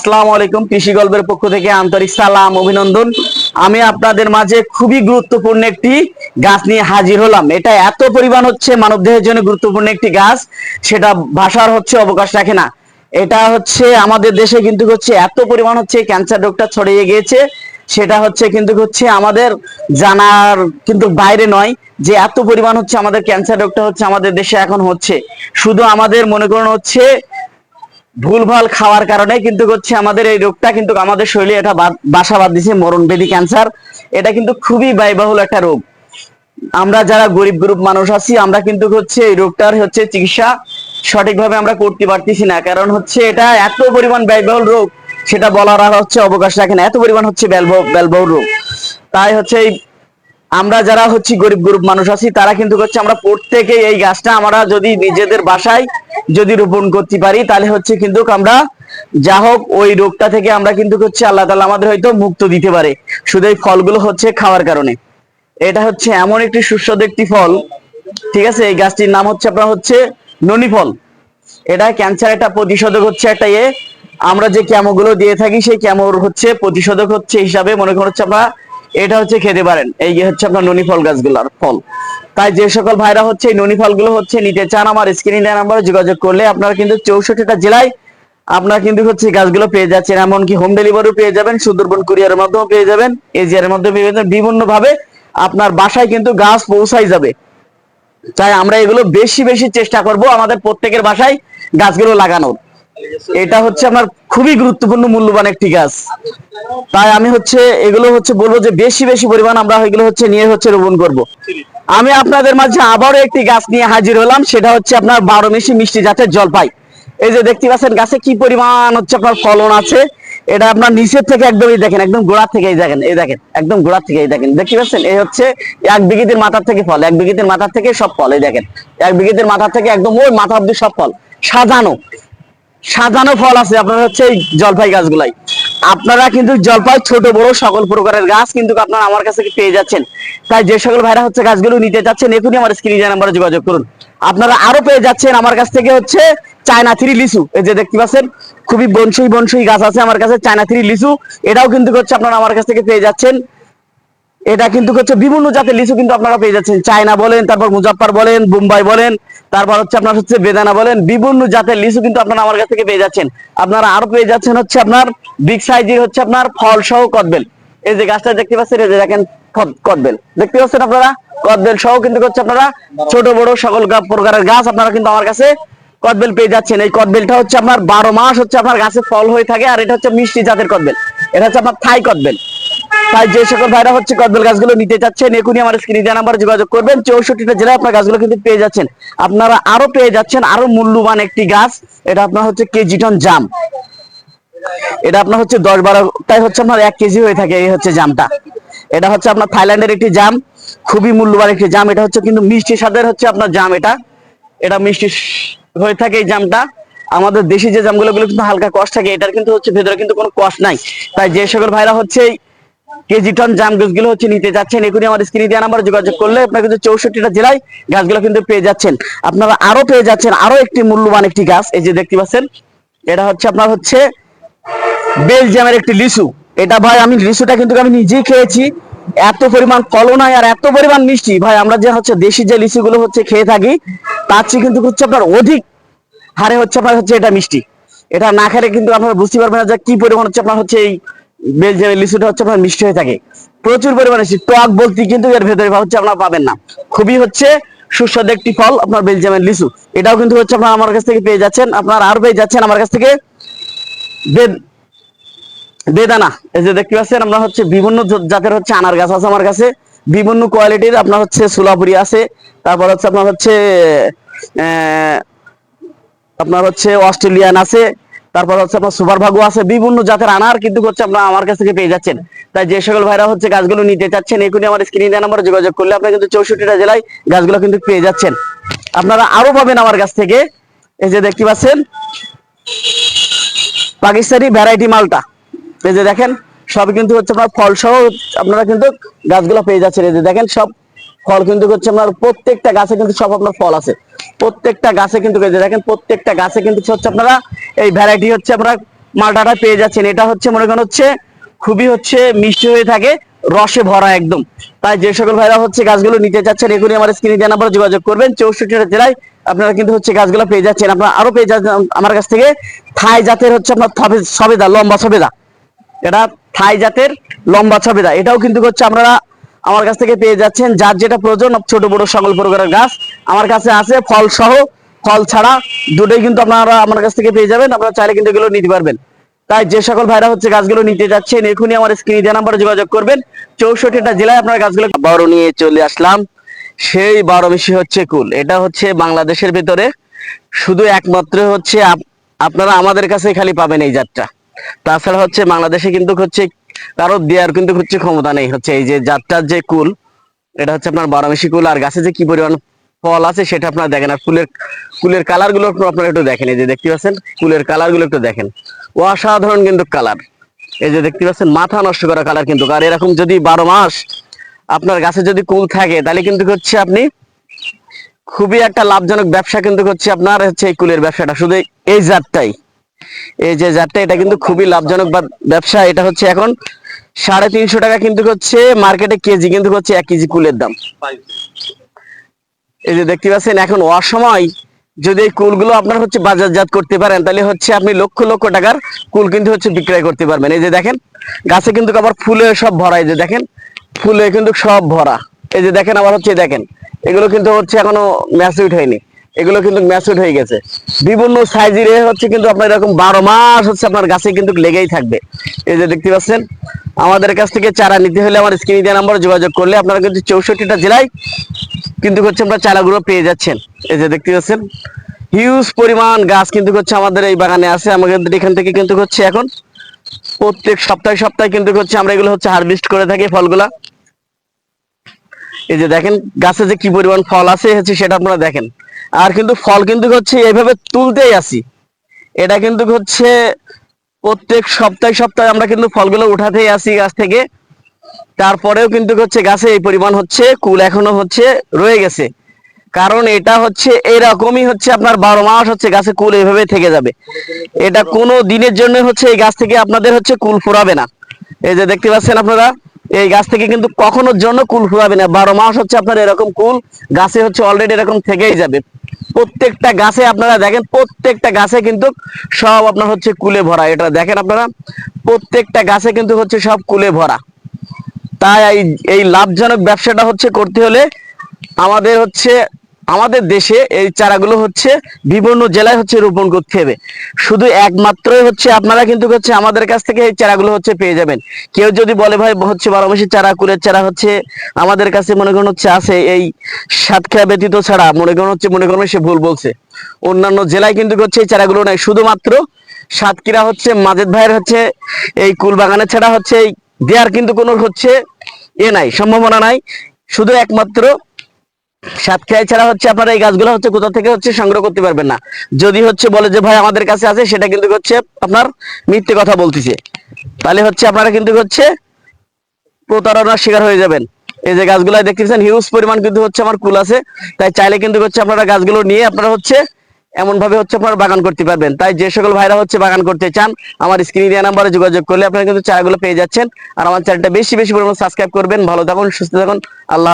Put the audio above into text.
আসসালামু আলাইকুম, কৃষি গল্পের পক্ষ থেকে আন্তরিক সালাম, অভিনন্দন। আমি আপনাদের মাঝে খুবই গুরুত্বপূর্ণ একটি গাছ নিয়ে হাজির হলাম। এটা এত পরিমাণ হচ্ছে, মানবদেহের জন্য গুরুত্বপূর্ণ একটি গাছ, সেটা ভাষার হচ্ছে অবকাশ রাখে না। এটা হচ্ছে আমাদের দেশে কিন্তু হচ্ছে এত পরিমাণ হচ্ছে ক্যান্সার রোগটা ছড়িয়ে গিয়েছে, সেটা হচ্ছে কিন্তু হচ্ছে আমাদের জানার কিন্তু বাইরে নয় যে এত পরিমাণ হচ্ছে আমাদের ক্যান্সার রোগটা হচ্ছে আমাদের দেশে এখন হচ্ছে। শুধু আমাদের মনে করুন হচ্ছে ভুলভাল খাওয়ার কারণে কিন্তু হচ্ছে আমাদের এই রোগটা কিন্তু আমাদের শরীরে এটা বাসা বাঁধ দিছে মরণ বেদি ক্যান্সার এটা কিন্তু খুবই ব্যয়বহুল একটা রোগ। আমরা যারা গরিব গ্রুপ মানুষ আছি, আমরা কিন্তু হচ্ছে এই রোগটার হচ্ছে চিকিৎসা সঠিকভাবে আমরা করতে পারতেছি না। কারণ হচ্ছে এটা এত পরিমাণ ব্যয়বহুল রোগ, সেটা বলার আর হচ্ছে অবকাশ রাখে না। এত পরিমাণ হচ্ছে ব্যয়বহ- ব্যয়বহুল রোগ। তাই হচ্ছে এই আমরা যারা হচ্ছে গরিব গরিব মানুষ আছি, তারা কিন্তু হচ্ছে আমরা প্রত্যেকে এই গাছটা আমরা যদি নিজেদের বাসায় যদি রোপণ করতে পারি, তাহলে হচ্ছে কিন্তু আমরা যা হোক ওই রোগটা থেকে আমরা কিন্তু হচ্ছে আল্লাহ তাআলা আমাদের হয়তো মুক্ত দিতে পারে। শুধু এই ফলগুলো হচ্ছে খাওয়ার কারণে। এটা হচ্ছে এমন একটি সুস্বাদু একটি ফল, ঠিক আছে? এই গাছটির নাম হচ্ছে আপনার হচ্ছে ননি ফল এটা ক্যান্সার একটা প্রতিষেধক হচ্ছে একটা ইয়ে। আমরা যে ক্যামোগুলো দিয়ে থাকি, সেই ক্যামোর হচ্ছে প্রতিষেধক হচ্ছে হিসাবে মনে করুন হচ্ছে আপনারা এটা হচ্ছে খেতে পারেন। এই হচ্ছে আপনার ননি ফল গাছগুলোর ফল। তাই যে সকল ভাইরা হচ্ছে এই ননি ফলগুলো হচ্ছে নিতে চান, আমার স্ক্রিনে নাম্বারে যোগাযোগ করলে আপনারা কিন্তু চৌষট্টিটা জেলায় আপনারা কিন্তু হচ্ছে গাছগুলো পেয়ে যাচ্ছেন। এমনকি হোম ডেলিভারিও পেয়ে যাবেন, সুন্দরবন কুরিয়ারের মাধ্যমেও পেয়ে যাবেন। এজিআর মাধ্যমে পেয়ে যাবেন। বিভিন্ন ভাবে আপনার বাসায় কিন্তু গাছ পৌঁছাই যাবে। তাই আমরা এগুলো বেশি বেশি চেষ্টা করব আমাদের প্রত্যেকের বাসায় গাছগুলো লাগানোর। এটা হচ্ছে আমার খুবই গুরুত্বপূর্ণ মূল্যবান একটি গাছ। তাই আমি হচ্ছে, এগুলো হচ্ছে বলব যে বেশি বেশি পরিমাণ আমরা এগুলো হচ্ছে নিয়ে হচ্ছে রোপণ করব। আমি আপনাদের মাঝে আবারও একটি গাছ নিয়ে হাজির হলাম, সেটা হচ্ছে আপনার বারো মিশি মিষ্টি জাতের জলপাই। এই যে দেখতে পাচ্ছেন গাছে কি পরিমাণ হচ্ছে আপনার ফলন আছে, এটা আপনার নিচের থেকে একদমই দেখেন, একদম গোড়া থেকে এই দেখেন এই দেখেন, একদম গোড়া থেকে এই দেখেন। দেখতে পাচ্ছেন, এই হচ্ছে এক বিঘিতের মাথার থেকে ফল, এক বিঘিতের মাথার থেকে সব ফল, এই দেখেন। এক বিঘিতের মাথার থেকে একদম ওই মাথা অব্দি সব ফল, সাজানো। সাজানো ফল আছে, আপনার হচ্ছে এই জলপাই গাছগুলাই। আপনারা কিন্তু জলপাই, ছোট, বড় সকল প্রকারের গাছ কিন্তু আপনারা আমার কাছে পেয়ে যাচ্ছেন। তাই যে সকল ভাইরা হচ্ছে গাছগুলো নিতে চাচ্ছেন, এখনই আমার স্ক্রিনে নাম্বারে যোগাযোগ করুন। আপনারা আরও পেয়ে যাচ্ছেন আমার কাছ থেকে হচ্ছে চায়না থ্রি লিচু। এই যে দেখতে পাচ্ছেন, খুবই বনসই বনসই গাছ আছে আমার কাছে, চায়না থ্রি লিচু। এটাও কিন্তু হচ্ছে আপনারা আমার কাছ থেকে পেয়ে যাচ্ছেন। এটা কিন্তু হচ্ছে বিভিন্ন জাতের লিচু কিন্তু আপনারা পেয়ে যাচ্ছেন। চায়না বলেন, তারপর মুজাফফর বলেন, বোম্বাই বলেন, তারপর হচ্ছে আপনার হচ্ছে বেদানা বলেন, বিভিন্ন জাতের লিচু কিন্তু আপনারা আমার কাছ থেকে পেয়ে যাচ্ছেন। আপনারা আরও পেয়ে যাচ্ছেন হচ্ছে আপনার বিগ সাইজের হচ্ছে আপনার ফল সহ কদবেল। এই যে গাছটা দেখতে পাচ্ছেন, এই যে দেখেন কদবেল। দেখতে পাচ্ছেন আপনারা? কদবেল সহ কিন্তু হচ্ছে আপনারা ছোট, বড় সকল প্রকারের গাছ আপনারা কিন্তু আমার কাছে কদবেল পেয়ে যাচ্ছেন। এই কদবেলটা হচ্ছে আপনার বারো মাস হচ্ছে আপনার গাছে ফল হয়ে থাকে, আর এটা হচ্ছে মিষ্টি জাতের কদবেল। এটা হচ্ছে আপনার থাই কদবেল। তাই যে সকল ভাইরা হচ্ছে কদবেল গাছগুলো নিতে চাচ্ছেন এখনই আমার স্ক্রিনে দেওয়া নাম্বারে যোগাযোগ করবেন। চৌষট্টিটা জেলায় আপনার গাছগুলো কিন্তু পেয়ে যাচ্ছেন। আপনারা আরও পেয়ে যাচ্ছেন আরও মূল্যবান একটি গাছ। এটা আপনার হচ্ছে কেজি টন জাম। এটা আপনার হচ্ছে দশ বারোটাই হচ্ছে আপনার এক কেজি হয়ে থাকে এই হচ্ছে জামটা। এটা হচ্ছে আপনার থাইল্যান্ডের একটি জাম। খুবই মূল্যবান একটি জাম। এটা হচ্ছে কিন্তু মিষ্টি স্বাদের হচ্ছে আপনার জাম এটা। এটা মিষ্টি হয়ে থাকে এই জামটা। আমাদের দেশি যে জামগুলো গুলো কিন্তু হালকা কষ্ট থাকে। এটার কিন্তু হচ্ছে ভেতরে কিন্তু কোনো কষ্ট নাই। তাই যে সকল ভাইরা হচ্ছে কেজি টন জাম গাছগুলো হচ্ছে নিতে যাচ্ছেন। এখনই আমার স্ক্রিনে দেওয়া নাম্বার যোগাযোগ করলে আপনারা কিন্তু চৌষট্টিটা জেলায় গাছগুলো কিন্তু পেয়ে যাচ্ছেন। আপনারা আরও পেয়ে যাচ্ছেন, আরও একটি মূল্যবান একটি গাছ। এই যে দেখতে পাচ্ছেন, এটা হচ্ছে আপনার হচ্ছে বেলজিয়ামের একটি এটা ভাই, আমি কিন্তু আমি নিজেই খেয়েছি। এত পরিমাণ কলনায় আর এত পরিমাণ মিষ্টি। ভাই, আমরা যে হচ্ছে দেশি যে লিচুগুলো হচ্ছে খেয়ে থাকি, তার চেয়ে কিন্তু হচ্ছে আপনার অধিক হারে হচ্ছে আপনার হচ্ছে এটা মিষ্টি। এটা না খেলে কিন্তু আপনারা বুঝতে পারবেন না যে কি পরিমাণ হচ্ছে আপনার হচ্ছে এই বেলজিয়ামের লিচুটা হচ্ছে আপনার মিষ্টি হয়ে থাকে। প্রচুর পরিমাণে টক বলতে কিন্তু এর ভেতরে হচ্ছে আপনারা পাবেন না। খুবই হচ্ছে সুস্বাদু একটি ফল আপনার বেলজিয়ামের লিচু। এটাও কিন্তু হচ্ছে আপনার আমার কাছ থেকে পেয়ে যাচ্ছেন। আপনার আর পেয়ে যাচ্ছেন আমার কাছ থেকে বেদ- বেদানা। এই যে দেখতে পাচ্ছেন, আমরা হচ্ছে বিভিন্ন জাতের হচ্ছে আনার গাছ আছে আমার কাছে। বিভিন্ন কোয়ালিটির আপনার হচ্ছে সোলাপুরি আছে। তারপর হচ্ছে আপনার হচ্ছে আপনার হচ্ছে অস্ট্রেলিয়ান আছে। তারপর হচ্ছে আপনার সুপার ভাগু আছে, বিভিন্ন জাতের আনার কিন্তু হচ্ছে আপনার আমার কাছ থেকে পেয়ে যাচ্ছেন। তাই যে সকল ভাইরা হচ্ছে গাছগুলো নিতে চাচ্ছেন এখনই আমার স্ক্রিনে নাম্বার যোগাযোগ করলে আপনারা কিন্তু চৌষট্টিটা জেলায় গাছগুলো কিন্তু পেয়ে যাচ্ছেন। আপনারা আরও পাবেন আমার কাছ থেকে, এই যে দেখতে পাচ্ছেন, পাকিস্তানি ভ্যারাইটি মালটা। এই যে দেখেন, সব কিন্তু হচ্ছে আপনার ফল সহ আপনারা কিন্তু গাছগুলো পেয়ে যাচ্ছেন। এই যে দেখেন, সব ফল কিন্তু হচ্ছে আপনার প্রত্যেকটা গাছে কিন্তু সব আপনার ফল আছে। প্রত্যেকটা গাছে কিন্তু দেখেন, প্রত্যেকটা গাছে কিন্তু হচ্ছে আপনারা এই ভ্যারাইটি হচ্ছে আপনারা মালটাটা পেয়ে যাচ্ছেন। এটা হচ্ছে মনে করেন হচ্ছে খুবই হচ্ছে মিষ্টি হয়ে থাকে, রসে ভরা একদম। তাই যে সকল ভাইরা হচ্ছে গাছগুলো নিতে চাচ্ছেন এগুলি আমার স্ক্রিনে দেওয়া নাম্বারে যোগাযোগ করবেন। চৌষট্টিটা জেলায় আপনারা কিন্তু হচ্ছে গাছগুলো পেয়ে যাচ্ছেন। আপনারা আরও পেয়ে যাচ্ছেন আমার কাছ থেকে থাই জাতের হচ্ছে আপনার সবেদা, লম্বা সবেদা। এটা থাই জাতের লম্বা সবেদা। এটাও কিন্তু হচ্ছে আপনারা আমার কাছ থেকে পেয়ে যাচ্ছেন যার যেটা প্রয়োজন, ছোট, বড় সকল প্রকারের গাছ। আমার কাছে আছে ফল সহ, ফল ছাড়া দুটোই কিন্তু আপনারা আমার কাছ থেকে পেয়ে যাবেন, আপনারা চাইলে কিন্তু এগুলো নিতে পারবেন। তাই যে সকল ভাইরা হচ্ছে গাছগুলো নিতে যাচ্ছেন, এখনই আমার স্ক্রিনে দেওয়া নাম্বারে যোগাযোগ করবেন। চৌষট্টিটা জেলায় আপনারা গাছগুলো বড় নিয়ে চলে আসলাম। সেই বারো মিশি হচ্ছে কুল। এটা হচ্ছে বাংলাদেশের ভিতরে। শুধু একমাত্র হচ্ছে আপ- আপনারা আমাদের কাছে খালি পাবেন এই জাতটা। তাছাড়া হচ্ছে বাংলাদেশে কিন্তু হচ্ছে কারও দেওয়ার কিন্তু হচ্ছে ক্ষমতা নেই। হচ্ছে এই যে জাতটার যে কুল, এটা হচ্ছে আপনার বারোমেশি কুল, আর গাছে যে কি পরিমাণ ফল আছে সেটা আপনারা দেখেন। আর ফুলের, কুলের কালারগুলো আপনারা একটু দেখেন। এই যে দেখতে পাচ্ছেন, কুলের কালারগুলো একটু দেখেন। অসাধারণ কিন্তু কালার। এই যে দেখতে পাচ্ছেন, মাথা নষ্ট করা কালার কিন্তু। আর এরকম যদি বারো মাস আপনার গাছে যদি কুল থাকে, তাহলে কিন্তু হচ্ছে আপনি খুবই একটা লাভজনক ব্যবসা কিন্তু হচ্ছে আপনার হচ্ছে এই কুলের ব্যবসাটা। শুধু এই জাতটাই। এই যে জাতটা, এটা কিন্তু খুবই লাভজনক ব্যবসা। এটা হচ্ছে এখন সাড়ে তিনশো টাকা কিন্তু হচ্ছে মার্কেটে কেজি কিন্তু হচ্ছে এক কেজি কুলের দাম। এই যে দেখতে পাচ্ছেন, এখন অসময় যদি এই কুলগুলো আপনার হচ্ছে বাজারজাত করতে পারেন, তাহলে হচ্ছে আপনি লক্ষ লক্ষ টাকার কুল কিন্তু হচ্ছে বিক্রয় করতে পারবেন। এই যে দেখেন, গাছে কিন্তু আবার ফুলে সব ভরা। এই যে দেখেন, ফুলে কিন্তু সব ভরা। এই যে দেখেন, আবার হচ্ছে দেখেন, এগুলো কিন্তু হচ্ছে এখনও ম্যাচুইড হয়নি। এগুলো কিন্তু ম্যাচুইড হয়ে গেছে। বিভিন্ন সাইজের হচ্ছে কিন্তু আপনার এরকম বারো মাস হচ্ছে আপনার গাছে কিন্তু লেগেই থাকবে। এই যে দেখতে পাচ্ছেন, আমাদের কাছ থেকে চারা নিতে হলে আমার স্ক্রিনে দেওয়া নাম্বারে যোগাযোগ করলে আপনারা কিন্তু চৌষট্টিটা জেলায় কিন্তু হচ্ছে আমরা চারাগুলো পেয়ে যাচ্ছেন। এই যে দেখতে পাচ্ছেন হিউজ পরিমাণ গাছ কিন্তু হচ্ছে আমাদের এই বাগানে আছে। আমাদের এখান থেকে কিন্তু হচ্ছে এখন প্রত্যেক সপ্তাহে সপ্তাহে কিন্তু হচ্ছে আমরা এগুলো হচ্ছে হারভেস্ট করে থাকি ফলগুলা। এই যে দেখেন, গাছে যে কি পরিমাণ ফল আছে হচ্ছে সেটা আপনারা দেখেন। আর কিন্তু ফল কিন্তু হচ্ছে এইভাবে তুলতেই আসি। এটা কিন্তু হচ্ছে প্রত্যেক সপ্তাহে সপ্তাহে আমরা কিন্তু ফলগুলো উঠাতেই আসি গাছ থেকে। তারপরেও কিন্তু হচ্ছে গাছে এই পরিমাণ হচ্ছে কুল এখনও হচ্ছে রয়ে গেছে। কারণ এটা হচ্ছে এরকমই হচ্ছে আপনার বারো মাস হচ্ছে গাছে কুল এইভাবে থেকে যাবে। এটা কোনো দিনের জন্য হচ্ছে এই গাছ থেকে আপনাদের হচ্ছে কুল ফোরাবে না। এই যে দেখতে পাচ্ছেন আপনারা? এই গাছ থেকে কিন্তু কখনোর জন্য কুল ফুরাবে না। বারো মাস হচ্ছে আপনার এরকম কুল, গাছে হচ্ছে অলরেডি এরকম থেকেই যাবে। প্রত্যেকটা গাছে আপনারা দেখেন, প্রত্যেকটা গাছে কিন্তু সব আপনার হচ্ছে কুলে ভরা। এটা দেখেন আপনারা, প্রত্যেকটা গাছে কিন্তু হচ্ছে সব কুলে ভরা। তাই এই এই লাভজনক ব্যবসাটা হচ্ছে করতে হলে আমাদের হচ্ছে আমাদের দেশে এই চারাগুলো হচ্ছে বিভিন্ন জেলায় হচ্ছে রোপণ করতে হবে। শুধু একমাত্রই হচ্ছে আপনারা কিন্তু হচ্ছে আমাদের কাছ থেকে এই চারাগুলো হচ্ছে পেয়ে যাবেন। কেউ যদি বলে, ভাই, হচ্ছে বারো মাসি চারা, কুলের চারা হচ্ছে আমাদের কাছে মনে করেন হচ্ছে আছে এই সাতক্ষীরা ব্যতীত ছাড়া, মনে করেন হচ্ছে, মনে করেন সে ভুল বলছে। অন্যান্য জেলায় কিন্তু হচ্ছে এই চারাগুলো নাই। শুধুমাত্র সাতক্ষীরা হচ্ছে, মাজেদ ভাইয়ের হচ্ছে এই কুল বাগানের ছাড়া হচ্ছে এই দেওয়ার কিন্তু কোনো হচ্ছে এ নাই, সম্ভাবনা নাই। শুধু একমাত্র সাতক্ষীরায় ছাড়া হচ্ছে আপনারা এই গাছগুলো হচ্ছে কোথা থেকে হচ্ছে সংগ্রহ করতে পারবেন না। যদি হচ্ছে বলে যে ভাই আমাদের কাছে আছে, সেটা কিন্তু হচ্ছে আপনার মিথ্যে কথা বলতেছে। তাহলে হচ্ছে আপনারা কিন্তু হচ্ছে প্রতারণার শিকার হয়ে যাবেন। এই যে গাছগুলো দেখতেছেন হিউজ পরিমাণ কিন্তু হচ্ছে আমার কুল আছে। তাই চাইলে কিন্তু হচ্ছে আপনারা গাছগুলো নিয়ে আপনারা হচ্ছে এমন ভাবে হচ্ছে আপনারা বাগান করতে পারবেন। তাই যে সকল ভাইরা হচ্ছে বাগান করতে চান, আমার স্ক্রিনে দেওয়া নাম্বারে যোগাযোগ করলে আপনারা কিন্তু চারাগুলো পেয়ে যাচ্ছেন। আর আমার চ্যানেলটা বেশি বেশি পরিমাণে সাবস্ক্রাইব করবেন। ভালো থাকুন, সুস্থ থাকুন। আল্লাহ